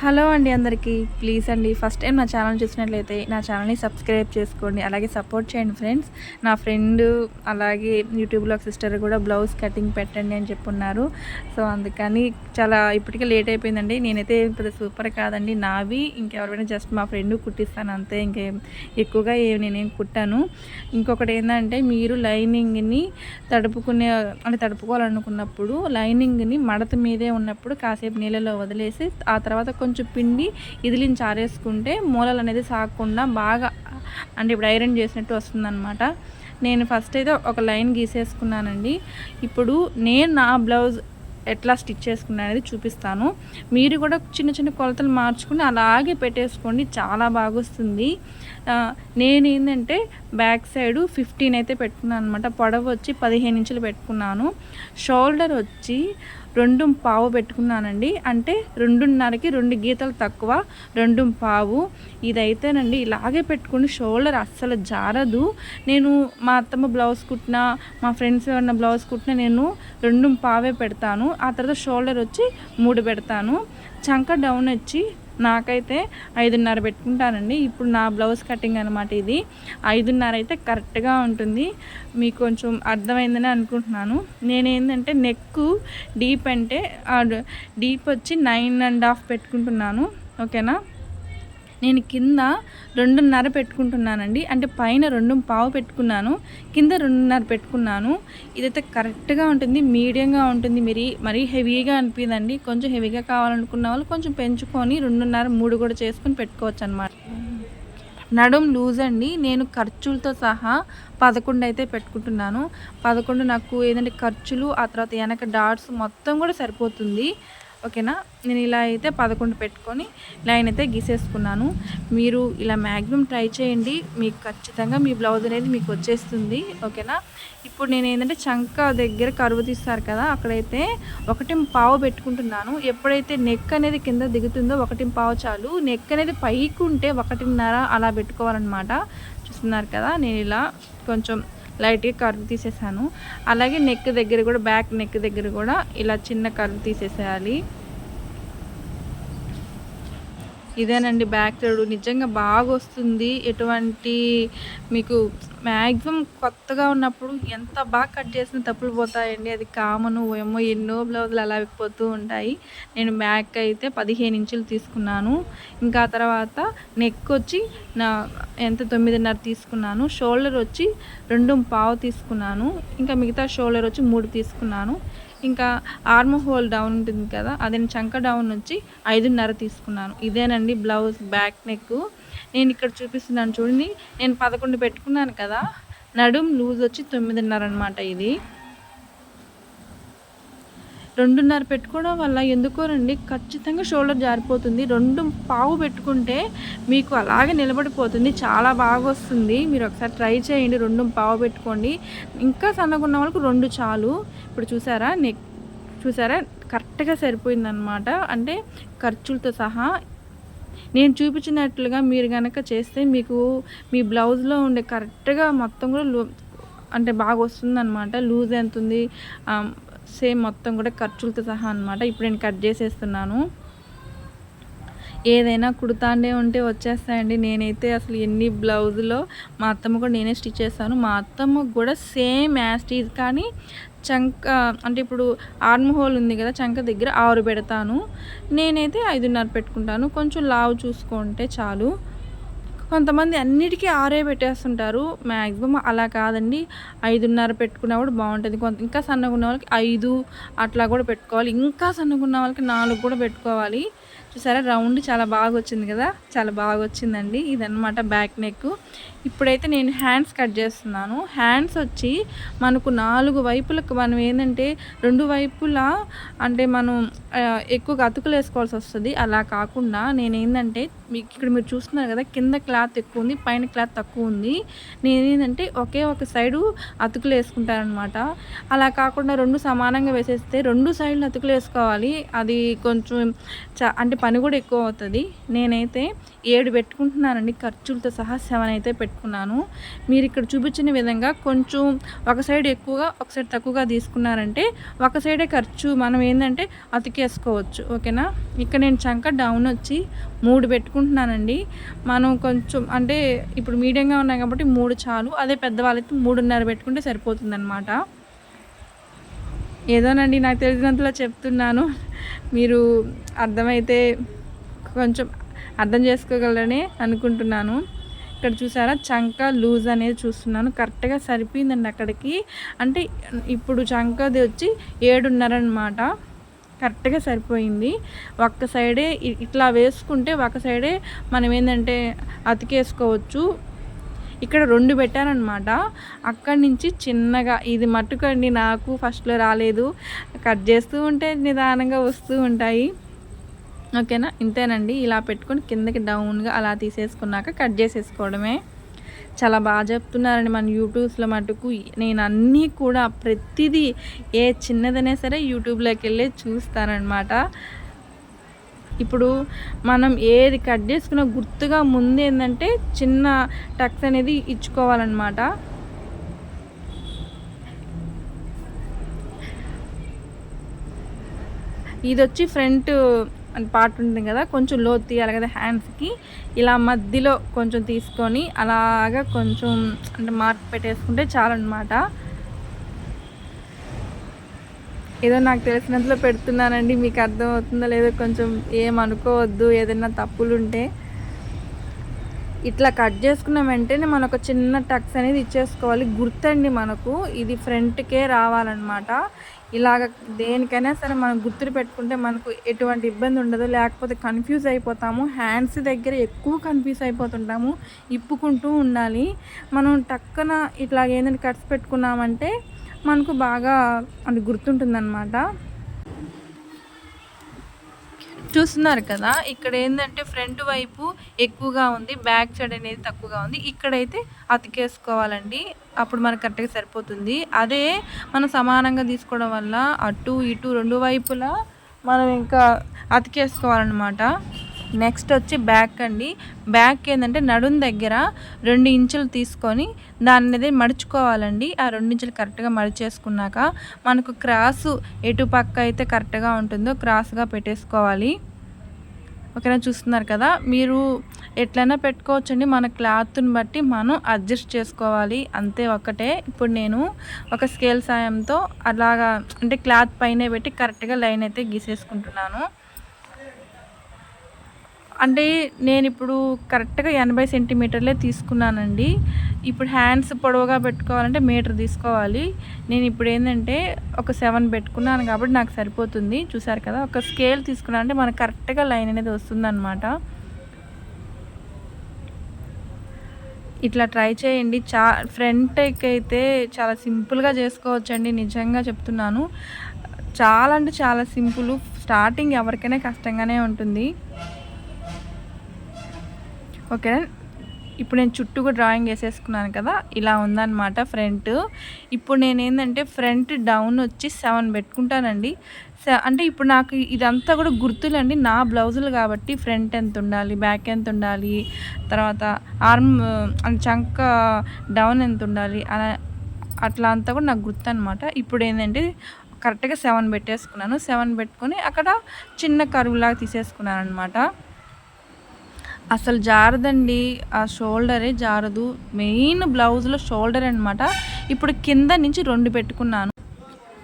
Hello అండి అందరికీ. Please అండి ఫస్ట్ టైం నా ఛానల్ చూసినట్లయితే నా ఛానల్ని సబ్స్క్రైబ్ చేసుకోండి. అలాగే సపోర్ట్ చేయండి ఫ్రెండ్స్. నా ఫ్రెండ్ అలాగే యూట్యూబ్లో ఒక సిస్టర్ కూడా బ్లౌజ్ కటింగ్ పెట్టండి అని చెప్పున్నారు. సో అందుకని చాలా ఇప్పటికే లేట్ అయిపోయిందండి. నేనైతే పెద్ద సూపర్ కాదండి. నావి ఇంకెవరైనా జస్ట్ మా ఫ్రెండ్ కుట్టిస్తాను అంతే. ఇంకే ఎక్కువగా నేనేం కుట్టాను. ఇంకొకటి ఏంటంటే మీరు లైనింగ్ని తడుపుకునే అంటే తడుపుకోవాలనుకున్నప్పుడు లైనింగ్ని మడత మీదే ఉన్నప్పుడు కాసేపు నీళ్ళలో వదిలేసి ఆ తర్వాత కొంచెం పిండి ఇదిలిని ఆరేసుకుంటే మూలలు అనేది సాగకుండా బాగా అంటే ఇప్పుడు ఐరన్ చేసినట్టు వస్తుందన్నమాట. నేను ఫస్ట్ అయితే ఒక లైన్ గీసేసుకున్నానండి. ఇప్పుడు నేను నా బ్లౌజ్ ఎట్లా స్టిచ్ చేసుకున్నా అనేది చూపిస్తాను. మీరు కూడా చిన్న చిన్న కొలతలు మార్చుకుని అలాగే పెట్టేసుకోండి చాలా బాగొస్తుంది. నేను ఏంటంటే బ్యాక్ సైడ్ ఫిఫ్టీన్ అయితే పెట్టుకున్నాను అనమాట పొడవు వచ్చి పదిహేను ఇంచులు పెట్టుకున్నాను. షోల్డర్ వచ్చి రెండు పావు పెట్టుకున్నానండి. అంటే రెండున్నరకి రెండు గీతలు తక్కువ రెండు పావు. ఇదైతేనండి ఇలాగే పెట్టుకుని షోల్డర్ అస్సలు జారదు. నేను మా అత్తమ్మ బ్లౌజ్ కుట్టిన మా ఫ్రెండ్స్ ఏమన్నా బ్లౌజ్ కుట్టినా నేను రెండు పావే పెడతాను. ఆ తర్వాత షోల్డర్ వచ్చి మూడు పెడతాను. చంక డౌన్ వచ్చి నాకైతే ఐదున్నర పెట్టుకుంటానండి. ఇప్పుడు నా బ్లౌజ్ కటింగ్ అనమాట ఇది. ఐదున్నర అయితే కరెక్ట్గా ఉంటుంది. మీకు కొంచెం అర్థమైందని అనుకుంటున్నాను. నేనేంటంటే నెక్ డీప్ అంటే డీప్ వచ్చి నైన్ అండ్ హాఫ్ పెట్టుకుంటున్నాను. ఓకేనా? నేను కింద రెండున్నర పెట్టుకుంటున్నానండి. అంటే పైన రెండు పావు పెట్టుకున్నాను. కింద రెండున్నర పెట్టుకున్నాను. ఇదైతే కరెక్ట్గా ఉంటుంది మీడియంగా ఉంటుంది. మరి మరీ హెవీగా అనిపిందండి కొంచెం హెవీగా కావాలనుకున్న వాళ్ళు కొంచెం పెంచుకొని రెండున్నర మూడు కూడా చేసుకొని పెట్టుకోవచ్చు అనమాట నడుం లూజ్ అండి. నేను ఖర్చులతో సహా పదకొండు అయితే పెట్టుకుంటున్నాను. పదకొండు నాకు ఏంటంటే ఖర్చులు ఆ తర్వాత వెనక డాట్స్ మొత్తం కూడా సరిపోతుంది. ఓకేనా? నేను ఇలా అయితే పదకొండు పెట్టుకొని లైన్ అయితే గీసేసుకున్నాను. మీరు ఇలా మ్యాక్సిమం ట్రై చేయండి. మీకు ఖచ్చితంగా మీ బ్లౌజ్ అనేది మీకు వచ్చేస్తుంది. ఓకేనా? ఇప్పుడు నేను ఏంటంటే చంక దగ్గర కరువు తీస్తారు కదా అక్కడైతే ఒకటి పావు పెట్టుకుంటున్నాను. ఎప్పుడైతే నెక్ అనేది కింద దిగుతుందో ఒకటి పావు చాలు. నెక్ అనేది పైకి ఉంటే ఒకటిన్నర అలా పెట్టుకోవాలన్నమాట. చూస్తున్నారు కదా నేను ఇలా కొంచెం లైట్గా కర్వ్ తీసేసాను. అలాగే నెక్ దగ్గర కూడా బ్యాక్ నెక్ దగ్గర కూడా ఇలా చిన్న కర్వ్ తీసేసేయాలి. ఇదేనండి బ్యాక్ సైడ్. నిజంగా బాగా వస్తుంది ఎటువంటి మీకు మ్యాక్సిమం కొత్తగా ఉన్నప్పుడు ఎంత బాగా కట్ చేసిన తప్పులు పోతాయండి. అది కామను ఏమో ఎన్నో బ్లౌజులు అలా పోతూ ఉంటాయి. నేను బ్యాక్ అయితే పదిహేను ఇంచులు తీసుకున్నాను. ఇంకా తర్వాత నెక్ వచ్చి నా ఎంత తొమ్మిదిన్నర తీసుకున్నాను. షోల్డర్ వచ్చి రెండు పావు తీసుకున్నాను. ఇంకా మిగతా షోల్డర్ వచ్చి మూడు తీసుకున్నాను. ఇంకా ఆర్మ్ హోల్ డౌన్ ఉంటుంది కదా అదే చంక డౌన్ వచ్చి ఐదున్నర తీసుకున్నాను. ఇదేనండి బ్లౌజ్ బ్యాక్ నెక్ నేను ఇక్కడ చూపిస్తున్నాను చూడండి నేను పదకొండు పెట్టుకున్నాను కదా నడుం లూజ్ వచ్చి తొమ్మిదిన్నర అనమాట ఇది. రెండున్నర పెట్టుకోవడం వల్ల ఎందుకోనండి ఖచ్చితంగా షోల్డర్ జారిపోతుంది. రెండు పావు పెట్టుకుంటే మీకు అలాగే నిలబడిపోతుంది. చాలా బాగా వస్తుంది మీరు ఒకసారి ట్రై చేయండి. రెండు పావు పెట్టుకోండి. ఇంకా సన్నగున్న వాళ్ళకు రెండు చాలు. ఇప్పుడు చూసారా? నెక్ చూసారా? కరెక్ట్గా సరిపోయిందనమాట అంటే ఖర్చులతో సహా. నేను చూపించినట్లుగా మీరు కనుక చేస్తే మీకు మీ బ్లౌజ్లో ఉండే కరెక్ట్గా మొత్తం కూడా అంటే బాగా వస్తుంది అనమాట లూజ్ ఎంత ఉంది సేమ్ మొత్తం కూడా ఖర్చులతో సహా అనమాట ఇప్పుడు నేను కట్ చేసేస్తున్నాను. ఏదైనా కుడతాండే ఉంటే వచ్చేస్తాయండి. నేనైతే అసలు ఎన్ని బ్లౌజులో మా అత్తమ్మ కూడా నేనే స్టిచ్ చేస్తాను. మా అత్తమ్మ కూడా సేమ్ యాస్టీజ్ కానీ చంక అంటే ఇప్పుడు ఆర్మ్ హోల్ ఉంది కదా చంక దగ్గర ఆరు పెడతాను. నేనైతే ఐదున్నర పెట్టుకుంటాను. కొంచెం లావు చూసుకుంటే చాలు. కొంతమంది అన్నిటికీ ఆరే పెట్టేస్తుంటారు. మ్యాక్సిమం అలా కాదండి. ఐదున్నర పెట్టుకున్నా కూడా బాగుంటుంది. కొంత ఇంకా సన్నగా ఉన్న వాళ్ళకి ఐదు అట్లా కూడా పెట్టుకోవాలి. ఇంకా సన్నగా ఉన్న వాళ్ళకి నాలుగు కూడా పెట్టుకోవాలి. చూసారా? రౌండ్ చాలా బాగా వచ్చింది కదా? చాలా బాగా వచ్చిందండి. ఇదనమాట బ్యాక్ నెక్. ఇప్పుడైతే నేను హ్యాండ్స్ కట్ చేస్తున్నాను. హ్యాండ్స్ వచ్చి మనకు నాలుగు వైపులకు మనం ఏంటంటే రెండు వైపులా అంటే మనం ఎక్కువగా అతుకులు వేసుకోవాల్సి వస్తుంది. అలా కాకుండా నేను ఏంటంటే మీకు ఇక్కడ మీరు చూస్తున్నారు కదా కింద క్లా క్లాత్ ఎక్కువ ఉంది పైన క్లాత్ తక్కువ ఉంది. నేను ఏంటంటే ఒకే ఒక సైడు అతుకులు వేసుకుంటారనమాట అలా కాకుండా రెండు సమానంగా వేసేస్తే రెండు సైడ్లు అతుకులు వేసుకోవాలి. అది కొంచెం చ అంటే పని కూడా ఎక్కువ అవుతుంది. నేనైతే ఏడు పెట్టుకుంటున్నానండి. ఖర్చులతో సహా సెవెన్ అయితే పెట్టుకున్నాను. మీరు ఇక్కడ చూపించిన విధంగా కొంచెం ఒక సైడ్ ఎక్కువగా ఒక సైడ్ తక్కువగా తీసుకున్నారంటే ఒక సైడే ఖర్చు మనం ఏంటంటే అతికేసుకోవచ్చు. ఓకేనా? ఇక్కడ నేను చంక డౌన్ వచ్చి మూడు పెట్టుకుంటున్నానండి. మనం కొంచెం అంటే ఇప్పుడు మీడియంగా ఉన్నాయి కాబట్టి మూడు చాలు. అదే పెద్దవాళ్ళైతే మూడున్నర పెట్టుకుంటే సరిపోతుందన్నమాట. ఏదోనండి నాకు తెలిసినంతలో చెప్తున్నాను. మీరు అర్థమైతే కొంచెం అర్థం చేసుకోగలరని అనుకుంటున్నాను. ఇక్కడ చూసారా? చంక లూజ్ అనేది చూస్తున్నాను. కరెక్ట్గా సరిపోయిందండి అక్కడికి. అంటే ఇప్పుడు చంకది వచ్చి ఏడున్నర అనమాట కరెక్ట్గా సరిపోయింది. ఒక్క సైడే ఇట్లా వేసుకుంటే ఒక సైడే మనం ఏంటంటే అతికేసుకోవచ్చు. ఇక్కడ రెండు పెట్టానమాట అక్కడి నుంచి చిన్నగా ఇది మట్టుకండి నాకు ఫస్ట్లో రాలేదు. కట్ చేస్తూ ఉంటే నిదానంగా వస్తూ ఉంటాయి. ఓకేనా? ఇంతేనండి. ఇలా పెట్టుకొని కిందకి డౌన్గా అలా తీసేసుకున్నాక కట్ చేసేసుకోవడమే. చాలా బాగా చెప్తున్నారని మన యూట్యూబ్స్లో మటుకు. నేను అన్నీ కూడా ప్రతిదీ ఏ చిన్నదైనా సరే యూట్యూబ్లోకి వెళ్ళి చూస్తానన్నమాట. ఇప్పుడు మనం ఏది కట్ చేసుకున్న గుర్తుగా ముందు ఏంటంటే చిన్న టక్స్ అనేది ఇచ్చుకోవాలన్నమాట. ఇది వచ్చి ఫ్రంట్ పార్ట్ ఉంటుంది కదా కొంచెం లో తీయాలి కదా హ్యాండ్స్కి ఇలా మధ్యలో కొంచెం తీసుకొని అలాగా కొంచెం అంటే మార్క్ పెట్టేసుకుంటే చాలన్నమాట. ఏదో నాకు తెలిసినంతలో పెడుతున్నానండి మీకు అర్థం అవుతుందో లేదో కొంచెం ఏమనుకోవద్దు ఏదైనా తప్పులు ఉంటే ఇట్లా కట్ చేసుకున్న వెంటనే మనం ఒక చిన్న టక్స్ అనేది ఇచ్చేసుకోవాలి. గుర్తండి మనకు ఇది ఫ్రంట్కే రావాలన్నమాట. ఇలాగ దేనికైనా సరే మనం గుర్తులు పెట్టుకుంటే మనకు ఎటువంటి ఇబ్బంది ఉండదు. లేకపోతే కన్ఫ్యూజ్ అయిపోతాము. హ్యాండ్స్ దగ్గర ఎక్కువ కన్ఫ్యూజ్ అయిపోతుంటాము. ఇప్పుకుంటూ ఉండాలి. మనం టక్కన ఇట్లాగ ఏంటంటే కట్స్ పెట్టుకున్నామంటే మనకు బాగా అది గుర్తుంటుందన్నమాట. చూస్తున్నారు కదా ఇక్కడ ఏంటంటే ఫ్రంట్ వైపు ఎక్కువగా ఉంది బ్యాక్ సైడ్ అనేది తక్కువగా ఉంది. ఇక్కడైతే అతికేసుకోవాలండి. అప్పుడు మనకు కరెక్ట్గా సరిపోతుంది. అదే మనం సమానంగా తీసుకోవడం వల్ల అటు ఇటు రెండు వైపులా మనం ఇంకా అతికేసుకోవాలన్నమాట. నెక్స్ట్ వచ్చి బ్యాక్ అండి. బ్యాక్ ఏంటంటే నడుం దగ్గర రెండు ఇంచులు తీసుకొని దాని అనేది మడుచుకోవాలండి. ఆ రెండు ఇంచులు కరెక్ట్గా మడిచేసుకున్నాక మనకు క్రాసు ఎటు పక్క అయితే కరెక్ట్గా ఉంటుందో క్రాస్గా పెట్టేసుకోవాలి. ఓకేనా? చూస్తున్నారు కదా? మీరు ఎట్లయినా పెట్టుకోవచ్చండి. మన క్లాత్ని బట్టి మనం అడ్జస్ట్ చేసుకోవాలి. అంతే ఒకటే ఇప్పుడు నేను ఒక స్కేల్ సాయంతో అలాగా అంటే క్లాత్ పైన పెట్టి కరెక్ట్గా లైన్ అయితే గీసేసుకుంటున్నాను. అంటే నేను ఇప్పుడు కరెక్ట్గా ఎనభై సెంటీమీటర్లే తీసుకున్నానండి. ఇప్పుడు హ్యాండ్స్ పొడవుగా పెట్టుకోవాలంటే మీటర్ తీసుకోవాలి. నేను ఇప్పుడు ఏంటంటే ఒక సెవెన్ పెట్టుకున్నాను కాబట్టి నాకు సరిపోతుంది. చూసారు కదా ఒక స్కేల్ తీసుకున్నా అంటే మనకు కరెక్ట్గా లైన్ అనేది వస్తుందన్నమాట. ఇట్లా ట్రై చేయండి. చా ఫ్రంట్ అయితే చాలా సింపుల్గా చేసుకోవచ్చండి నిజంగా చెప్తున్నాను. చాలా అంటే చాలా సింపుల్. స్టార్టింగ్ ఎవరికైనా కష్టంగానే ఉంటుంది. ఓకే. ఇప్పుడు నేను చుట్టూ కూడా డ్రాయింగ్ వేసేసుకున్నాను కదా ఇలా ఉందన్నమాట ఫ్రంట్ ఇప్పుడు నేను ఏంటంటే ఫ్రంట్ డౌన్ వచ్చి సెవెన్ పెట్టుకుంటానండి. అంటే ఇప్పుడు నాకు ఇదంతా కూడా గుర్తులండి. నా బ్లౌజులు కాబట్టి ఫ్రంట్ ఎంత ఉండాలి బ్యాక్ ఎంత ఉండాలి తర్వాత ఆర్మ్ చంక డౌన్ ఎంత ఉండాలి అలా అట్లా అంతా కూడా నాకు గుర్తు అనమాట ఇప్పుడు ఏంటంటే కరెక్ట్గా సెవెన్ పెట్టేసుకున్నాను. సెవెన్ పెట్టుకొని అక్కడ చిన్న కరువులాగా తీసేసుకున్నాను అనమాట అసలు జారదండి ఆ షోల్డరే జారదు. మెయిన్ బ్లౌజ్లో షోల్డర్ అనమాట ఇప్పుడు కింద నుంచి రెండు పెట్టుకున్నాను.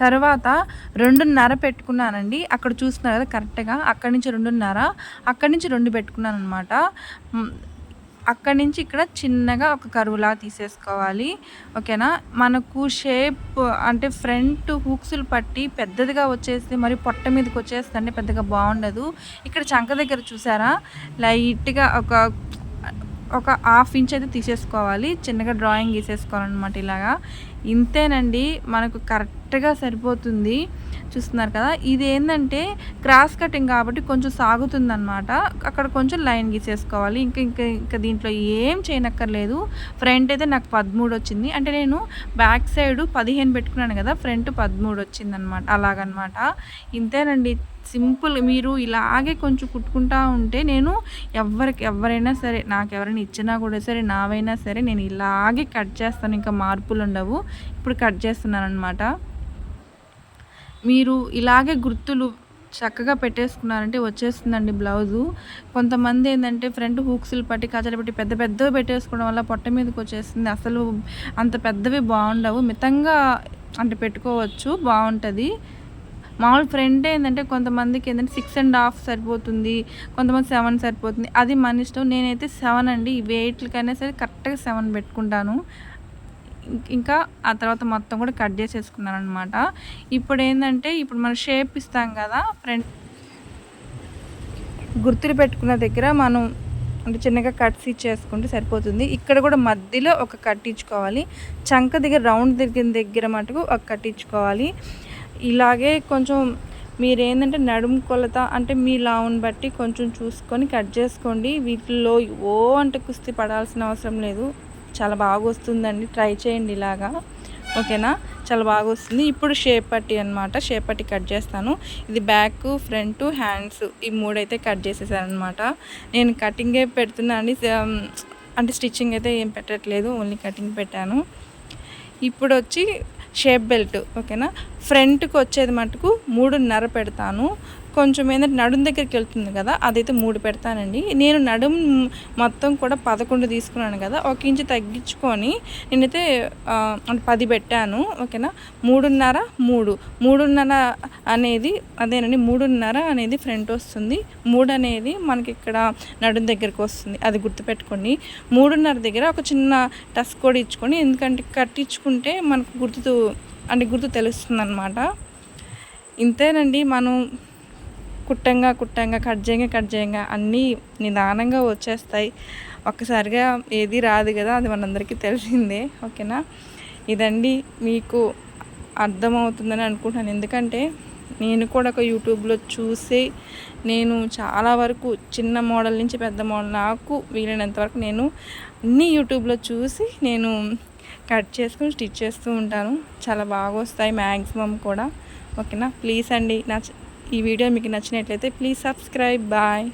తర్వాత రెండున్నర పెట్టుకున్నానండి. అక్కడ చూస్తున్నారు కదా కరెక్ట్గా. అక్కడి నుంచి రెండున్నర అక్కడి నుంచి రెండు పెట్టుకున్నాను అనమాట అక్కడి నుంచి ఇక్కడ చిన్నగా ఒక కరువులా తీసేసుకోవాలి. ఓకేనా? మనకు షేప్ అంటే ఫ్రంట్ హుక్స్లు పట్టి పెద్దదిగా వచ్చేస్తే మరి పొట్ట మీదకి వచ్చేస్తే అంటే పెద్దగా బాగుండదు. ఇక్కడ చంక దగ్గర చూసారా? లైట్గా ఒక ఒక హాఫ్ ఇంచ్ అయితే తీసేసుకోవాలి. చిన్నగా డ్రాయింగ్ గీసేసుకోవాలన్నమాట ఇలాగా. ఇంతేనండి మనకు కరెక్ట్గా సరిపోతుంది. చూస్తున్నారు కదా ఇది ఏంటంటే క్రాస్ కటింగ్ కాబట్టి కొంచెం సాగుతుందనమాట అక్కడ కొంచెం లైన్ గీసేసుకోవాలి. ఇంకా ఇంకా ఇంకా దీంట్లో ఏం చేయనక్కర్లేదు. ఫ్రంట్ అయితే నాకు పదమూడు వచ్చింది. అంటే నేను బ్యాక్ సైడ్ పదిహేను పెట్టుకున్నాను కదా ఫ్రంట్ పదమూడు వచ్చింది అనమాట అలాగనమాట ఇంతేనండి. సింపుల్ మీరు ఇలాగే కొంచెం కుట్టుకుంటా ఉంటే నేను ఎవరికి ఎవరైనా సరే నాకు ఎవరైనా ఇచ్చినా కూడా సరే నావైనా సరే నేను ఇలాగే కట్ చేస్తాను. ఇంకా మార్పులు ఉండవు. ఇప్పుడు కట్ చేస్తున్నాను అనమాట మీరు ఇలాగే గుర్తులు చక్కగా పెట్టేసుకున్నారంటే వచ్చేస్తుందండి బ్లౌజు. కొంతమంది ఏంటంటే ఫ్రంట్ హూక్స్లు పట్టి కచ్చలు పట్టి పెద్ద పెద్దవి పెట్టేసుకోవడం వల్ల పొట్ట మీదకి వచ్చేస్తుంది. అసలు అంత పెద్దవి బాగుండవు. మితంగా అంటే పెట్టుకోవచ్చు. బాగుంటుంది. మామూలు ఫ్రెండ్ ఏంటంటే కొంతమందికి ఏంటంటే సిక్స్ అండ్ హాఫ్ సరిపోతుంది కొంతమంది సెవెన్ సరిపోతుంది. అది మన ఇష్టం. నేనైతే సెవెన్ అండి. ఈ వెయిట్లకైనా సరే కరెక్ట్గా సెవెన్ పెట్టుకుంటాను. ఇంకా ఆ తర్వాత మొత్తం కూడా కట్ చేసేసుకున్నాను అనమాట ఇప్పుడు ఏంటంటే ఇప్పుడు మనం షేప్ ఇస్తాం కదా ఫ్రంట్ గుర్తులు పెట్టుకున్న దగ్గర మనం అంటే చిన్నగా కట్స్ ఇచ్చేసుకుంటే సరిపోతుంది. ఇక్కడ కూడా మధ్యలో ఒక కట్టించుకోవాలి చంక దగ్గర రౌండ్ దగ్గర దగ్గర మటుకు ఒక కట్టించుకోవాలి ఇలాగే కొంచెం మీరు ఏంటంటే నడుము కొలత అంటే మీ లావుని బట్టి కొంచెం చూసుకొని కట్ చేసుకోండి. వీటిల్లో ఓ అంటే కుస్తీ పడాల్సిన అవసరం లేదు. చాలా బాగా వస్తుందండి ట్రై చేయండి ఇలాగా. ఓకేనా? చాలా బాగా వస్తుంది ఇప్పుడు షేప్ పట్టి అనమాట షేప్ పట్టి కట్ చేస్తాను. ఇది బ్యాక్ ఫ్రంట్ హ్యాండ్స్ ఈ మూడైతే కట్ చేసేసాను నేను కటింగే పెడుతున్నా అండి. అంటే స్టిచ్చింగ్ అయితే ఏం పెట్టట్లేదు. ఓన్లీ కటింగ్ పెట్టాను. ఇప్పుడు వచ్చి షేప్ బెల్ట్. ఓకేనా? ఫ్రంట్కి వచ్చేది మటుకు మూడున్నర పెడతాను. కొంచెం ఏంటంటే నడుం దగ్గరికి వెళ్తుంది కదా అదైతే మూడు పెడతానండి. నేను నడుం మొత్తం కూడా పదకొండు తీసుకున్నాను కదా ఒక ఇంచు తగ్గించుకొని నేనైతే అంటే పది పెట్టాను ఓకేనా? మూడున్నర మూడు. మూడున్నర అనేది అదేనండి మూడున్నర అనేది ఫ్రంట్ వస్తుంది. మూడు అనేది మనకి ఇక్కడ నడుం దగ్గరికి వస్తుంది అది గుర్తుపెట్టుకోండి. మూడున్నర దగ్గర ఒక చిన్న టస్ కూడా ఇచ్చుకొని ఎందుకంటే కట్టించుకుంటే మనకు గుర్తు అంటే గుర్తు తెలుస్తుంది అనమాట ఇంతేనండి మనం కుట్టంగా కుట్టంగా కట్ చేయంగా కట్ చేయంగా అన్నీ నిదానంగా వచ్చేస్తాయి. ఒక్కసారిగా ఏది రాదు కదా అది మనందరికీ తెలిసిందే ఓకేనా? ఇదండి మీకు అర్థమవుతుందని అనుకుంటున్నాను. ఎందుకంటే నేను కూడా ఒక యూట్యూబ్లో చూసి నేను చాలా వరకు చిన్న మోడల్ నుంచి పెద్ద మోడల్ నాకు వీలైనంత వరకు నేను అన్నీ యూట్యూబ్లో చూసి నేను కట్ చేసుకుని స్టిచ్ చేస్తూ ఉంటాను. చాలా బాగా వస్తాయి మ్యాక్సిమం కూడా. ఓకేనా? ప్లీజ్ అండి నా ఈ వీడియో మీకు నచ్చినట్లయితే ప్లీజ్ సబ్స్క్రైబ్ బాయ్.